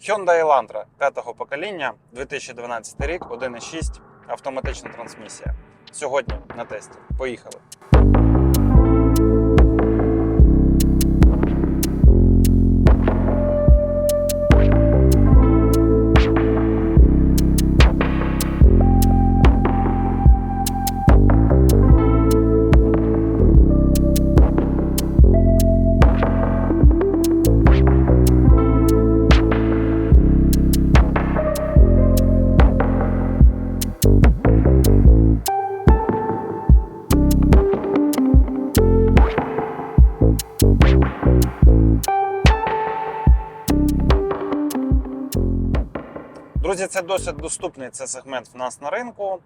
Hyundai Elantra п'ятого покоління, 2012 рік, 1.6, автоматична трансмісія. Сьогодні на тесті. Поїхали. Друзі, це досить доступний це сегмент в нас на ринку.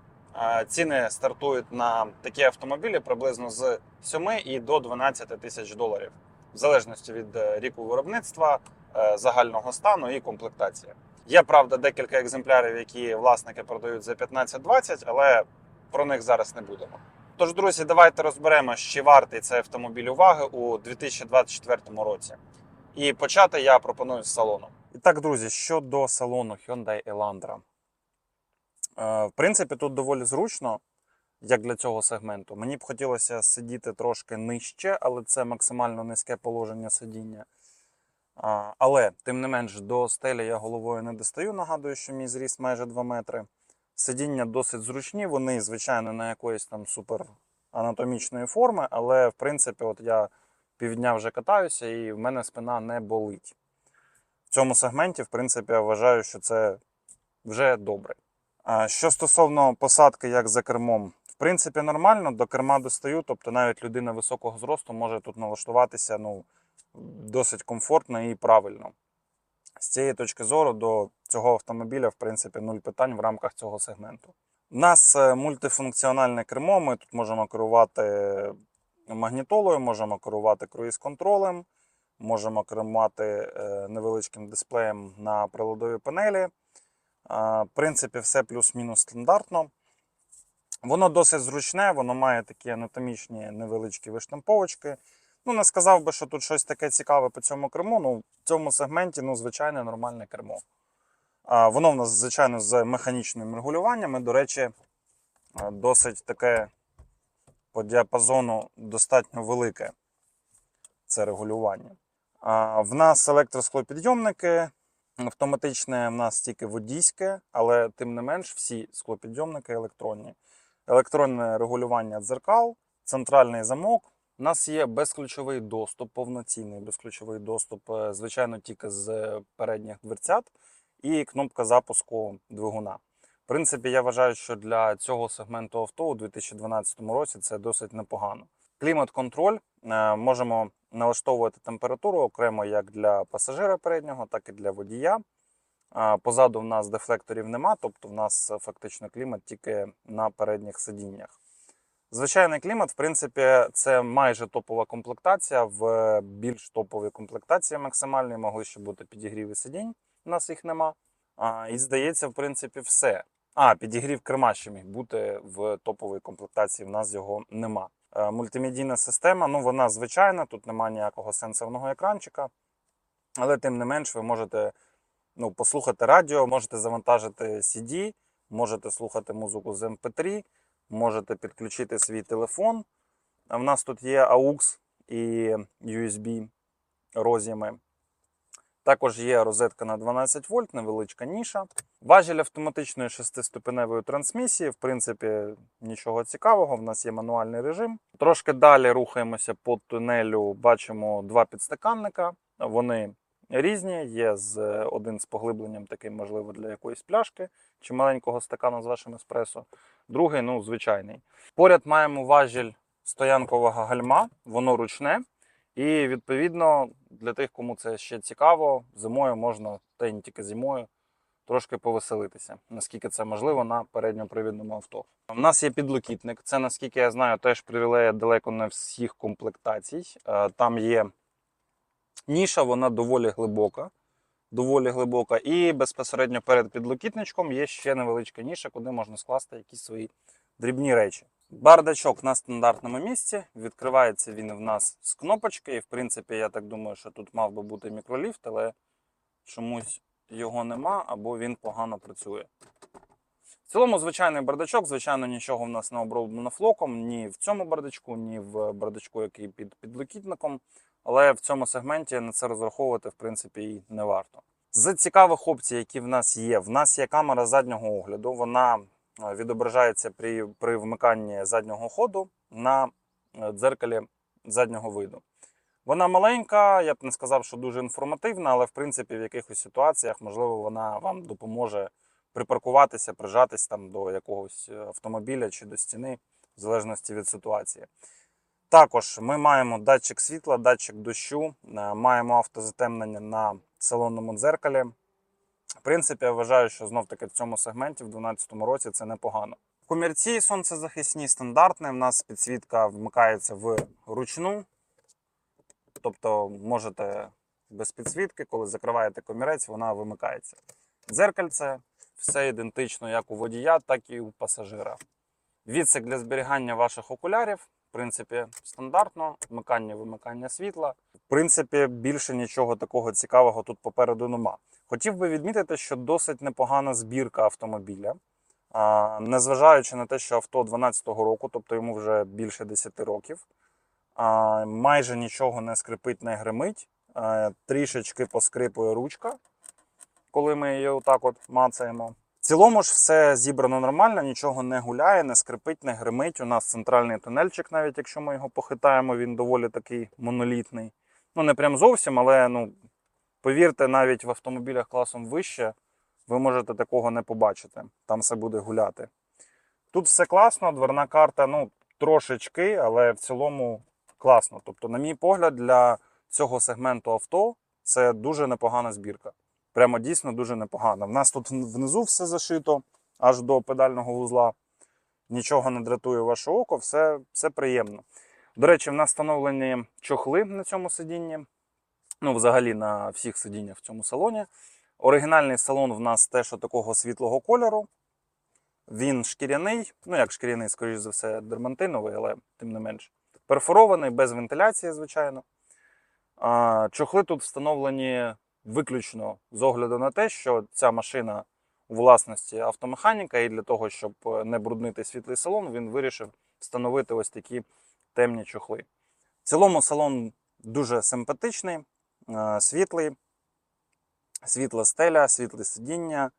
Ціни стартують на такі автомобілі приблизно з 7 і до 12 тисяч доларів, в залежності від е, ріку виробництва, е, загального стану і комплектації. Є правда декілька екземплярів, які власники продають за 15-20, але про них зараз не будемо. Тож, друзі, давайте розберемо, чи вартий цей автомобіль уваги у 2024 році. І почати я пропоную з салону. І так, друзі, щодо салону Hyundai Elantra. Е, В принципі, тут доволі зручно, як для цього сегменту. Мені б хотілося сидіти трошки нижче, але це максимально низьке положення сидіння. Але, тим не менш, до стелі я головою не достаю. Нагадую, що мій зріст майже 2 метри. Сидіння досить зручні, вони, звичайно, не якоїсь там супер анатомічної форми, але в принципі, от я півдня вже катаюся, і в мене спина не болить. В цьому сегменті, в принципі, я вважаю, що це вже добре. Що стосовно посадки, як за кермом, в принципі, нормально, до керма достаю, тобто навіть людина високого зросту може тут налаштуватися ну, досить комфортно і правильно. З цієї точки зору до цього автомобіля, в принципі, нуль питань в рамках цього сегменту. У нас е, мультифункціональне кермо. Ми тут можемо керувати магнітолою, можемо керувати круїз-контролем, можемо керувати е, невеличким дисплеєм на приладовій панелі. В принципі, все плюс-мінус стандартно. Воно досить зручне, воно має такі анатомічні невеличкі виштамповочки. Ну, не сказав би, що тут щось таке цікаве по цьому керму. Ну, в цьому сегменті ну, звичайне нормальне кермо. А, Воно в нас, звичайно, з механічним регулюванням. І, до речі, досить таке по діапазону достатньо велике це регулювання. В нас електросклопідйомники. Автоматичне в нас тільки водійське, але тим не менш всі склопідйомники електронні. Електронне регулювання дзеркал, центральний замок. У нас є безключовий доступ, повноцінний безключовий доступ, е, звичайно, тільки з передніх дверцят, і кнопка запуску двигуна. В принципі, я вважаю, що для цього сегменту авто у 2012 році це досить непогано. Клімат-контроль е, можемо налаштовувати температуру окремо як для пасажира переднього, так і для водія. Позаду в нас дефлекторів нема, тобто в нас е, фактично клімат тільки на передніх сидіннях. Звичайний клімат, в принципі, це майже топова комплектація. В більш топовій комплектації максимальної могли ще бути підігріви сидінь. У нас їх нема. І здається, в принципі, все. А, підігрів керма ще міг бути в топовій комплектації. В нас його нема. Е, Мультимедійна система, ну вона звичайна, тут немає ніякого сенсорного екранчика. Але тим не менш, ви можете ну, послухати радіо, можете завантажити CD, можете слухати музику з MP3, можете підключити свій телефон. У нас тут є AUX і USB роз'єми. Також є розетка на 12 вольт, невеличка ніша. Важіль автоматичної шестиступеневої трансмісії. В принципі, нічого цікавого. В нас є мануальний режим. Трошки далі рухаємося по тунелю. Бачимо два підстаканника. Вони різні. Є з один з поглибленням, таким, можливо, для якоїсь пляшки чи маленького стакану з вашим еспресо. Другий, ну, звичайний. Поряд маємо важіль стоянкового гальма, воно ручне. І відповідно для тих, кому це ще цікаво, зимою можна, та й не тільки зимою, трошки повеселитися, наскільки це можливо на передньопривідному авто. У нас є підлокітник. Це, наскільки я знаю, теж привілеє далеко не всіх комплектацій. Е, Там є ніша, вона доволі глибока. Доволі глибока. І безпосередньо перед підлокітничком є ще невеличка ніша, куди можна скласти якісь свої дрібні речі. Бардачок на стандартному місці. Відкривається він в нас з кнопочки. І в принципі, я так думаю, що тут мав би бути мікроліфт, але чомусь його нема, або він погано працює. В цілому, звичайний бардачок, звичайно, нічого в нас не оброблено флоком, ні в цьому бардачку, ні в бардачку, який під підлокітником. Але в цьому сегменті на це розраховувати, в принципі, і не варто. З цікавих опцій, які в нас є, в нас є камера заднього огляду. Вона відображається при, при вмиканні заднього ходу на е, дзеркалі заднього виду. Вона маленька, я б не сказав, що дуже інформативна, але в принципі в якихось ситуаціях, можливо, вона вам допоможе припаркуватися, прижатись там до якогось е, автомобіля чи до стіни, в залежності від ситуації. Також ми маємо датчик світла, датчик дощу, е, маємо автозатемнення на салонному дзеркалі. В принципі, я вважаю, що знов-таки в цьому сегменті в 2012 році це непогано. Комірці сонцезахисні стандартні. У нас підсвітка вмикається вручну. Тобто можете без підсвітки, коли закриваєте комірець, вона вимикається. Дзеркальце все ідентично як у водія, так і у пасажира. Відсик для зберігання ваших окулярів, в принципі, стандартно, вмикання вимикання світла. В принципі, більше нічого такого цікавого тут попереду нема. Хотів би відмітити, що досить непогана збірка автомобіля. А, Незважаючи на те, що авто 12-го року, тобто йому вже більше 10 років, а, майже нічого не скрипить, не гримить. А, Трішечки поскрипує ручка, коли ми її отак от мацаємо. В цілому ж все зібрано нормально, нічого не гуляє, не скрипить, не гримить. У нас центральний тунельчик, навіть якщо ми його похитаємо, він доволі такий монолітний. Ну, не прям зовсім, але ну, повірте, навіть в автомобілях класом вище ви можете такого не побачити. Там все буде гуляти. Тут все класно, дверна карта, ну, трошечки, але в цілому класно. Тобто, на мій погляд, для цього сегменту авто це дуже непогана збірка. Прямо дійсно дуже непогано. В нас тут внизу все зашито аж до педального вузла. Нічого не дратує ваше око, все, все приємно. До речі, в нас встановлені чохли на цьому сидінні. Ну, взагалі на всіх сидіннях в цьому салоні. Оригінальний салон в нас теж такого світлого кольору. Він шкіряний, ну як шкіряний, скоріш за все, дермантиновий, але тим не менш. Перфорований, без вентиляції, звичайно. Чохли тут встановлені виключно з огляду на те, що ця машина у власності автомеханіка, і для того, щоб не бруднити світлий салон, він вирішив встановити ось такі темні чохли. В цілому салон дуже симпатичний, е, світлий, світла стеля, світле сидіння,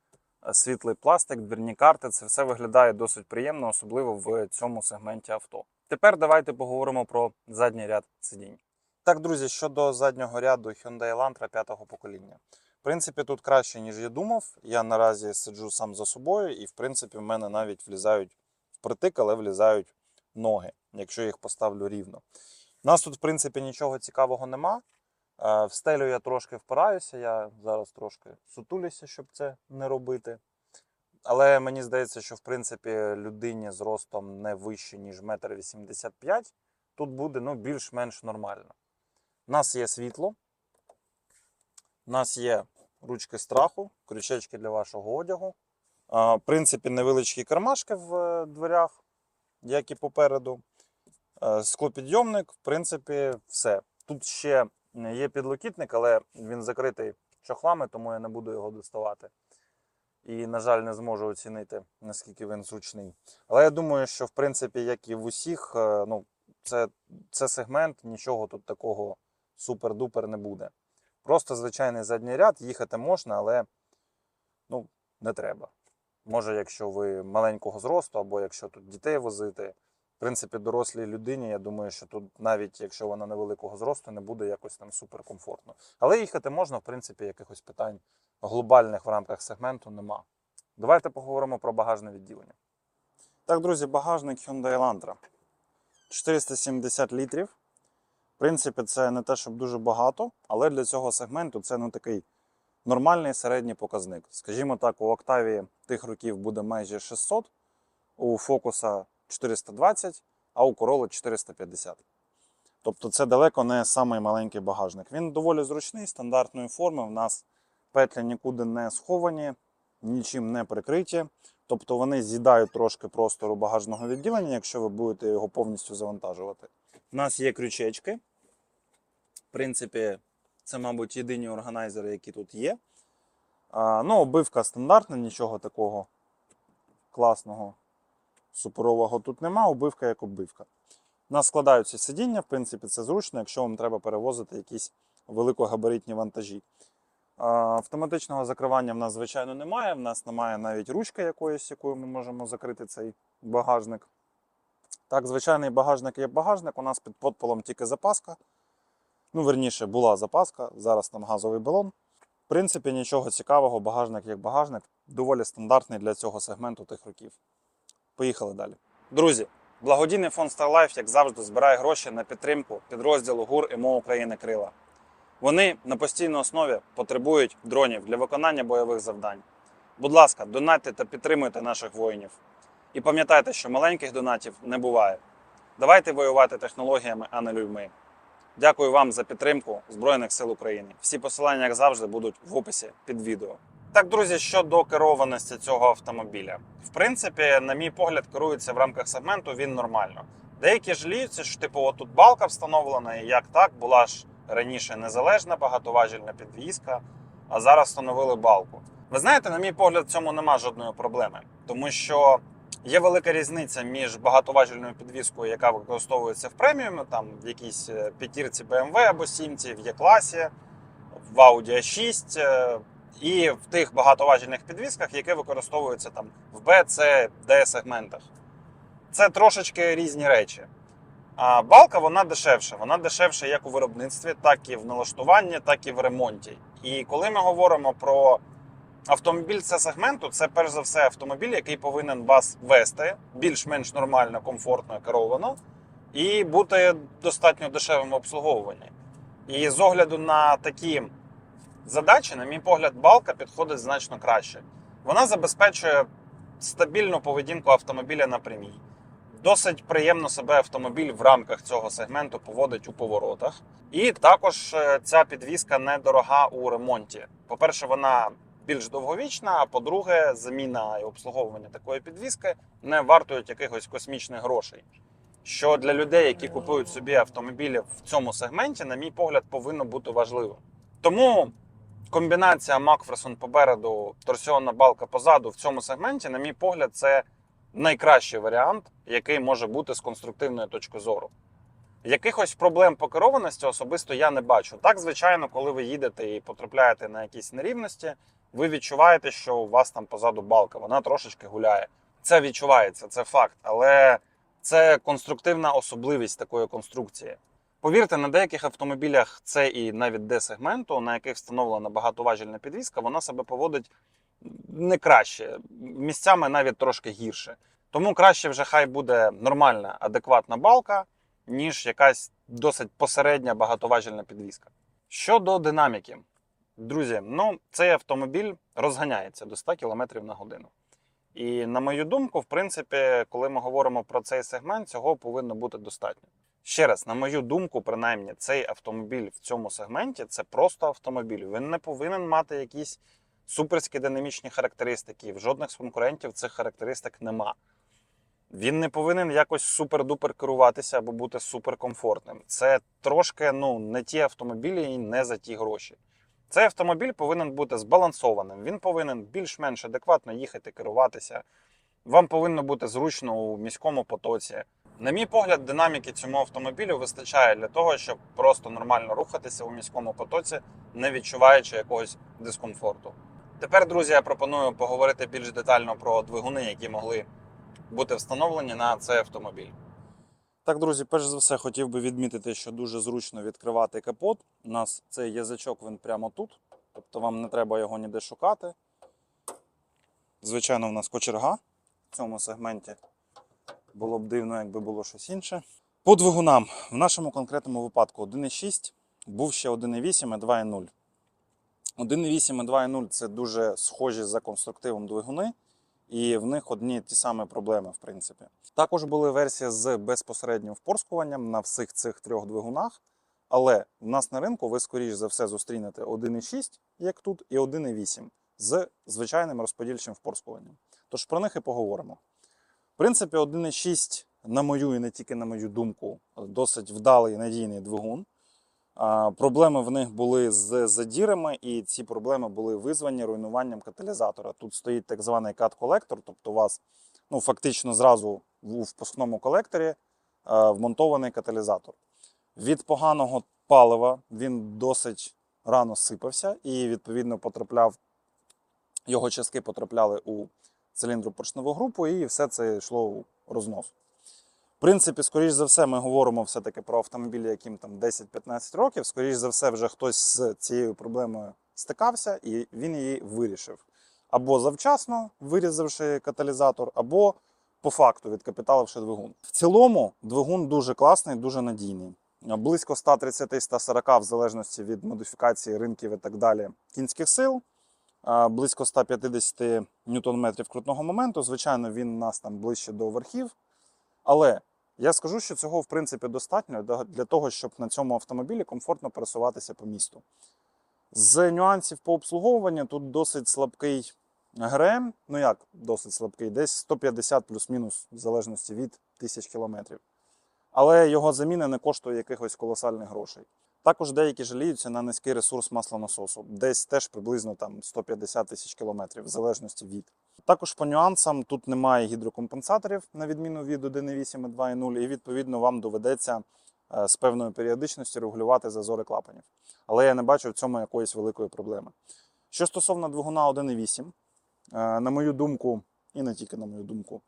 е, світлий пластик, дверні карти. Це все виглядає досить приємно, особливо в цьому сегменті авто. Тепер давайте поговоримо про задній ряд сидінь. Так, друзі, щодо заднього ряду Hyundai Elantra п'ятого покоління. В принципі, тут краще, ніж я думав. Я наразі сиджу сам за собою, і в принципі в мене навіть влізають впритик, але влізають ноги, якщо я їх поставлю рівно. У нас тут, в принципі, нічого цікавого нема. Е, В стелю я трошки впираюся, я зараз трошки сутулюся, щоб це не робити. Але мені здається, що в принципі людині з ростом не вище, ніж 1,85 м, тут буде ну, більш-менш нормально. У нас є світло, у нас є ручки страху, крючечки для вашого одягу. В принципі, невеличкі кармашки в е, дверях, як і попереду. Е, Склопідйомник, в принципі, все. Тут ще є підлокітник, але він закритий чохлами, тому я не буду його доставати. І, на жаль, не зможу оцінити, наскільки він зручний. Але я думаю, що в принципі, як і в усіх, е, ну, це, це сегмент, нічого тут такого супер-дупер не буде. Просто звичайний задній ряд, їхати можна, але ну, не треба. Може, якщо ви маленького зросту, або якщо тут дітей возити. В принципі, дорослій людині, я думаю, що тут, навіть якщо вона невеликого зросту, не буде якось там суперкомфортно. Але їхати можна, в принципі, якихось питань глобальних в рамках сегменту нема. Давайте поговоримо про багажне відділення. Так, друзі, багажник Hyundai Elantra. 470 літрів. В принципі, це не те, щоб дуже багато, але для цього сегменту це ну, такий нормальний середній показник. Скажімо так, у Octavia тих років буде майже 600, у Focus 420, а у Corolla 450. Тобто це далеко не самий маленький багажник. Він доволі зручний, стандартної форми. У нас петлі нікуди не сховані, нічим не прикриті. Тобто вони з'їдають трошки простору багажного відділення, якщо ви будете його повністю завантажувати. У нас є крючечки. В принципі, це, мабуть, єдині органайзери, які тут є. А, ну, обивка стандартна, нічого такого класного, суперового тут нема. Обивка як обивка. У нас складаються сидіння, в принципі, це зручно, якщо вам треба перевозити якісь великогабаритні вантажі. Автоматичного закривання в нас, звичайно, немає. В нас немає навіть ручки якоїсь, якою ми можемо закрити цей багажник. Так, звичайний багажник є багажник. У нас під подполом тільки запаска. Ну, верніше, була запаска, зараз там газовий балон. В принципі, нічого цікавого, багажник як багажник, доволі стандартний для цього сегменту тих років. Поїхали далі. Друзі, благодійний фонд StarLife, як завжди, збирає гроші на підтримку підрозділу ГУР ІМО України Крила. Вони на постійній основі потребують дронів для виконання бойових завдань. Будь ласка, донатьте та підтримуйте наших воїнів. І пам'ятайте, що маленьких донатів не буває. Давайте воювати технологіями, а не людьми. Дякую вам за підтримку Збройних сил України. Всі посилання, як завжди, будуть в описі під відео. Так, друзі, щодо керованості цього автомобіля. В принципі, на мій погляд, керується в рамках сегменту він нормально. Деякі жаліються, що типу, отут балка встановлена, і як так, була ж раніше незалежна багатоважільна підвізка, а зараз встановили балку. Ви знаєте, на мій погляд, в цьому нема жодної проблеми, тому що Є велика різниця між багатоважільною підвіскою, яка використовується в преміумі, там в якійсь е, п'ятірці BMW або сімці, в Є-класі, в Audi A6, е, і в тих багатоважільних підвісках, які використовуються там в B, C, D сегментах. Це трошечки різні речі. А балка вона дешевша. Вона дешевша як у виробництві, так і в налаштуванні, так і в ремонті. І коли ми говоримо про Автомобіль це сегменту це перш за все автомобіль, який повинен вас вести більш-менш нормально, комфортно, керовано, і бути достатньо дешевим в обслуговуванні. І з огляду на такі задачі, на мій погляд, балка підходить значно краще. Вона забезпечує стабільну поведінку автомобіля на прямій. Досить приємно себе автомобіль в рамках цього сегменту поводить у поворотах. І також е, ця підвізка недорога у ремонті. По-перше, вона більш довговічна. А по-друге, заміна і обслуговування такої підвіски не вартують якихось космічних грошей. Що для людей, які купують собі автомобілі в цьому сегменті, на мій погляд, повинно бути важливо. Тому комбінація Макферсон попереду, торсіонна балка позаду в цьому сегменті, на мій погляд, це найкращий варіант, який може бути з конструктивної точки зору. Якихось проблем по керованості особисто я не бачу. Так, звичайно, коли ви їдете і потрапляєте на якісь нерівності, ви відчуваєте, що у вас там позаду балка, вона трошечки гуляє. Це відчувається, це факт, але це конструктивна особливість такої конструкції. Повірте, на деяких автомобілях це і навіть D-сегменту, на яких встановлена багатоважільна підвізка, вона себе поводить не краще, місцями навіть трошки гірше. Тому краще вже хай буде нормальна, адекватна балка, ніж якась досить посередня багатоважільна підвізка. Щодо динаміки, друзі, ну цей автомобіль розганяється до 100 км на годину. І на мою думку, в принципі, коли ми говоримо про цей сегмент, цього повинно бути достатньо. Ще раз, на мою думку, принаймні, цей автомобіль в цьому сегменті це просто автомобіль. Він не повинен мати якісь суперські динамічні характеристики. В жодних з конкурентів цих характеристик нема. Він не повинен якось супер-дупер керуватися або бути суперкомфортним. Це трошки ну, не ті автомобілі і не за ті гроші. Цей автомобіль повинен бути збалансованим. Він повинен більш-менш адекватно їхати, керуватися. Вам повинно бути зручно у міському потоці. На мій погляд, динаміки цьому автомобілю вистачає для того, щоб просто нормально рухатися у міському потоці, не відчуваючи якогось дискомфорту. Тепер, друзі, я пропоную поговорити більш детально про двигуни, які могли бути встановлені на цей автомобіль. Так, друзі, перш за все хотів би відмітити, що дуже зручно відкривати капот. У нас цей язичок він прямо тут, тобто вам не треба його ніде шукати. Звичайно, в нас кочерга в цьому сегменті. Було б дивно, якби було щось інше. По двигунам, в нашому конкретному випадку 1,6, був ще 1,8 і 2,0. 1,8 і 2,0 це дуже схожі за конструктивом двигуни, і в них одні ті самі проблеми, в принципі. Також були версії з безпосереднім впорскуванням на всіх цих трьох двигунах. Але в нас на ринку ви, скоріш за все, зустрінете 1,6, як тут, і 1,8 з звичайним розподільчим впорскуванням. Тож про них і поговоримо. В принципі, 1,6, на мою і не тільки на мою думку, досить вдалий надійний двигун. Проблеми в них були з задірами, і ці проблеми були визвані руйнуванням каталізатора. Тут стоїть так званий кат-колектор, тобто у вас ну, фактично зразу в впускному колекторі е, вмонтований каталізатор. Від поганого палива він досить рано сипався і, відповідно, потрапляв, його частки потрапляли у циліндру поршневу групу, і все це йшло у рознос. В принципі, скоріш за все, ми говоримо все-таки про автомобілі, яким там 10-15 років. Скоріш за все, вже хтось з цією проблемою стикався і він її вирішив. Або завчасно вирізавши каталізатор, або по факту відкапіталивши двигун. В цілому двигун дуже класний, дуже надійний. Близько 130-140 в залежності від модифікації ринків і так далі кінських сил. Близько 150 ньютон-метрів крутного моменту. Звичайно, він у нас там ближче до верхів. Але я скажу, що цього в принципі достатньо для того, щоб на цьому автомобілі комфортно пересуватися по місту. З нюансів по обслуговуванню тут досить слабкий ГРМ. Ну як досить слабкий, десь 150 плюс-мінус, в залежності від тисяч кілометрів. Але його заміна не коштує якихось колосальних грошей. Також деякі жаліються на низький ресурс маслонасосу, десь теж приблизно там 150 тисяч кілометрів, в залежності від. Також по нюансам тут немає гідрокомпенсаторів, на відміну від 1.8 і 2.0, і відповідно вам доведеться е, з певною періодичністю регулювати зазори клапанів. Але я не бачу в цьому якоїсь великої проблеми. Що стосовно двигуна 1.8, е, на мою думку, і не тільки на мою думку,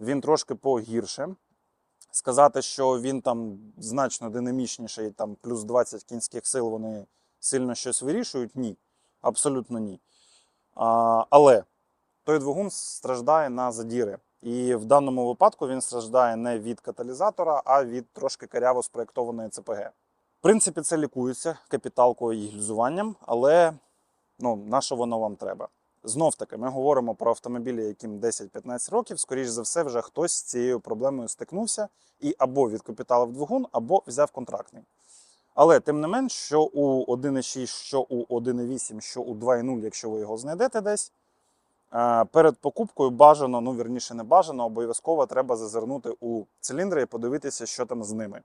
він трошки погірше. Сказати, що він там значно динамічніший, там плюс 20 кінських сил вони сильно щось вирішують, ні. Абсолютно ні. А, але той двигун страждає на задіри. І в даному випадку він страждає не від каталізатора, а від трошки каряво спроєктованої ЦПГ. В принципі, це лікується капіталкою і гільзуванням, але ну, на що воно вам треба? Знов таки, ми говоримо про автомобілі, яким 10-15 років. Скоріш за все, вже хтось з цією проблемою стикнувся і або відкапіталив двигун, або взяв контрактний. Але тим не менш, що у 1.6, що у 1.8, що у 2.0, якщо ви його знайдете десь, е, перед покупкою бажано, ну вірніше не бажано, обов'язково треба зазирнути у циліндри і подивитися, що там з ними.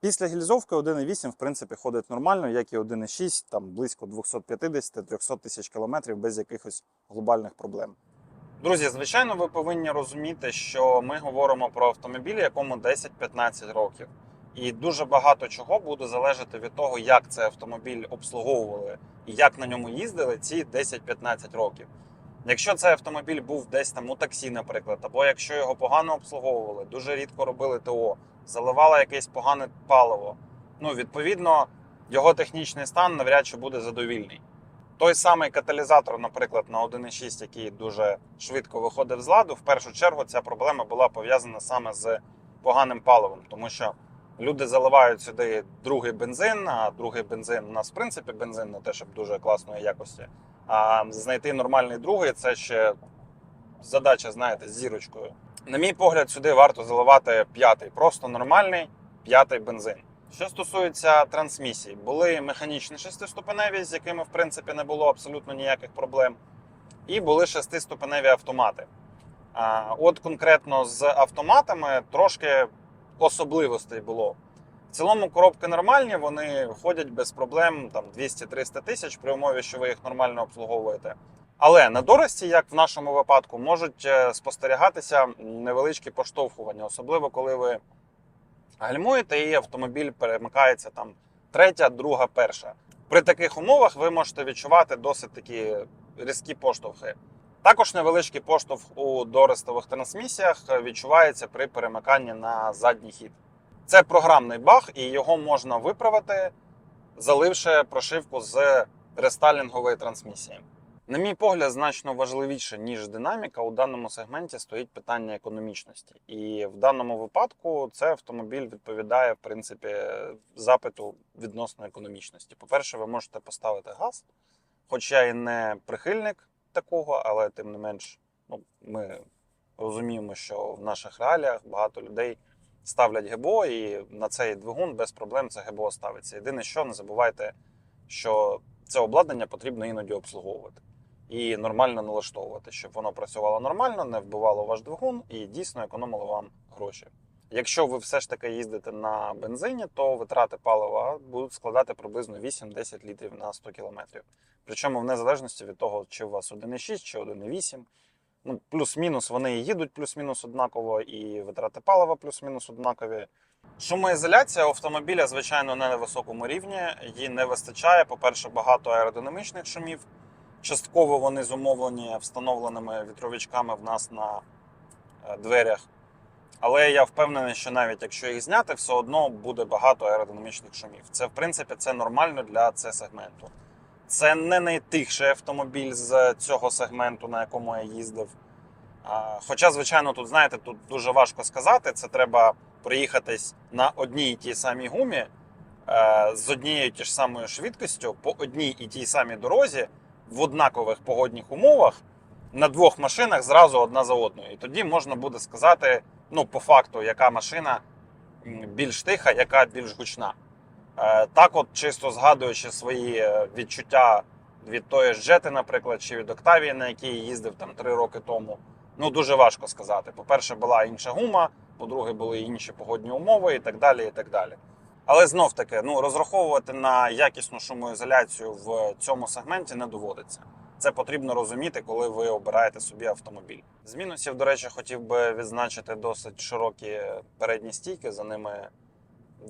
Після гільзовки 1.8 в принципі ходить нормально, як і 1.6, там близько 250-300 тисяч кілометрів без якихось глобальних проблем. Друзі, звичайно, ви повинні розуміти, що ми говоримо про автомобіль, якому 10-15 років. І дуже багато чого буде залежати від того, як цей автомобіль обслуговували і як на ньому їздили ці 10-15 років. Якщо цей автомобіль був десь там у таксі, наприклад, або якщо його погано обслуговували, дуже рідко робили ТО, заливало якесь погане паливо, ну відповідно його технічний стан навряд чи буде задовільний. Той самий каталізатор, наприклад, на 1.6, який дуже швидко виходив з ладу, в першу чергу ця проблема була пов'язана саме з поганим паливом, тому що люди заливають сюди другий бензин, а другий бензин у нас в принципі бензин не те, щоб дуже класної якості. А знайти нормальний другий це ще задача, знаєте, з зірочкою. На мій погляд, сюди варто заливати п'ятий, просто нормальний п'ятий бензин. Що стосується трансмісій, були механічні шестиступеневі, з якими в принципі не було абсолютно ніяких проблем, і були шестиступеневі автомати. А, От конкретно з автоматами трошки особливостей було. В цілому коробки нормальні, вони ходять без проблем там 200-300 тисяч при умові, що ви їх нормально обслуговуєте. Але на дорості, як в нашому випадку, можуть е, спостерігатися невеличкі поштовхування, особливо коли ви гальмуєте і автомобіль перемикається там третя, друга, перша. При таких умовах ви можете відчувати досить такі різкі поштовхи. Також невеличкий поштовх у доростових трансмісіях відчувається при перемиканні на задній хід. Це програмний баг, і його можна виправити, заливши прошивку з рестайлінгової трансмісії. На мій погляд, значно важливіше, ніж динаміка, у даному сегменті стоїть питання економічності. І в даному випадку цей автомобіль відповідає в принципі запиту відносно економічності. По-перше, ви можете поставити газ, хоч я і не прихильник такого, але тим не менш, ну, ми розуміємо, що в наших реаліях багато людей ставлять ГБО, і на цей двигун без проблем це ГБО ставиться. Єдине, що не забувайте, що це обладнання потрібно іноді обслуговувати і нормально налаштовувати, щоб воно працювало нормально, не вбивало ваш двигун і дійсно економило вам гроші. Якщо ви все ж таки їздите на бензині, то витрати палива будуть складати приблизно 8-10 літрів на 100 км. Причому в незалежності від того, чи у вас 1,6 чи 1,8. Ну, плюс-мінус вони їдуть плюс-мінус однаково, і витрати палива плюс-мінус однакові. Шумоізоляція автомобіля, звичайно, не на високому рівні. Їй не вистачає. По-перше, багато аеродинамічних шумів. Частково вони зумовлені встановленими вітровичками в нас на е, дверях. Але я впевнений, що навіть якщо їх зняти, все одно буде багато аеродинамічних шумів. Це, в принципі, це нормально для c сегменту. Це не найтихший автомобіль з цього сегменту, на якому я їздив. Хоча, звичайно, тут, знаєте, тут дуже важко сказати. Це треба проїхатись на одній і тій самій гумі е, з однією і ж самою швидкістю по одній і тій самій дорозі в однакових погодних умовах на двох машинах зразу одна за одною. І тоді можна буде сказати, ну, по факту, яка машина більш тиха, яка більш гучна. Е, Так, от, чисто згадуючи свої е, відчуття від тої ж Джети, наприклад, чи від Октавії, на якій їздив там три роки тому, ну дуже важко сказати. По-перше, була інша гума, по-друге, були інші погодні умови і так далі. і так далі. Але знов таки, ну розраховувати на якісну шумоізоляцію в цьому сегменті не доводиться. Це потрібно розуміти, коли ви обираєте собі автомобіль. З мінусів, до речі, хотів би відзначити досить широкі передні стійки. За ними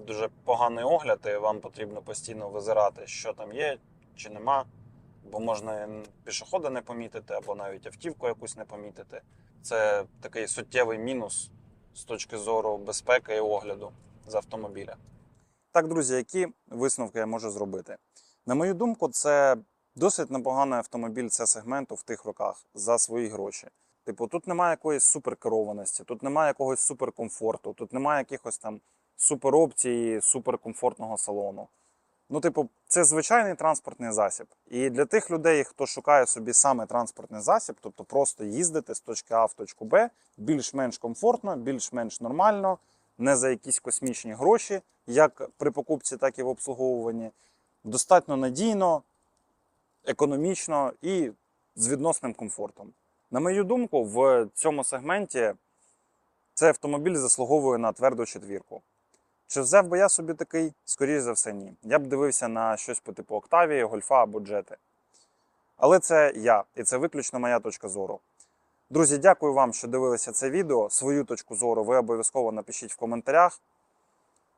дуже поганий огляд, і вам потрібно постійно визирати, що там є чи нема. Бо можна пішохода не помітити, або навіть автівку якусь не помітити. Це такий суттєвий мінус з точки зору безпеки і огляду з автомобіля. Так, друзі, які висновки я можу зробити? На мою думку, це досить непоганий автомобіль це сегменту в тих роках за свої гроші. Типу, тут немає якоїсь суперкерованості, тут немає якогось суперкомфорту, тут немає якихось там суперопцій, суперкомфортного салону. Ну, типу, це звичайний транспортний засіб. І для тих людей, хто шукає собі саме транспортний засіб, тобто просто їздити з точки А в точку Б, більш-менш комфортно, більш-менш нормально, не за якісь космічні гроші, як при покупці, так і в обслуговуванні, достатньо надійно, економічно і з відносним комфортом. На мою думку, в цьому сегменті цей автомобіль заслуговує на тверду четвірку. Чи взяв би я собі такий? Скоріше за все, ні. Я б дивився на щось по типу Октавії, Гольфа або Джети. Але це я, і це виключно моя точка зору. Друзі, дякую вам, що дивилися це відео. Свою точку зору ви обов'язково напишіть в коментарях.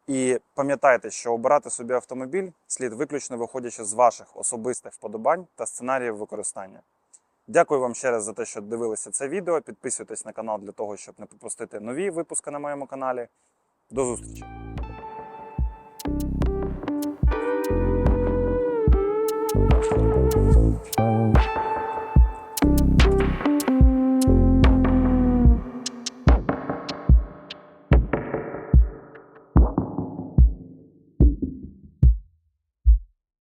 І пам'ятайте, що обирати собі автомобіль слід виключно виходячи з ваших особистих вподобань та сценаріїв використання. Дякую вам ще раз за те, що дивилися це відео. Підписуйтесь на канал для того, щоб не пропустити нові випуски на моєму каналі. До зустрічі! Thank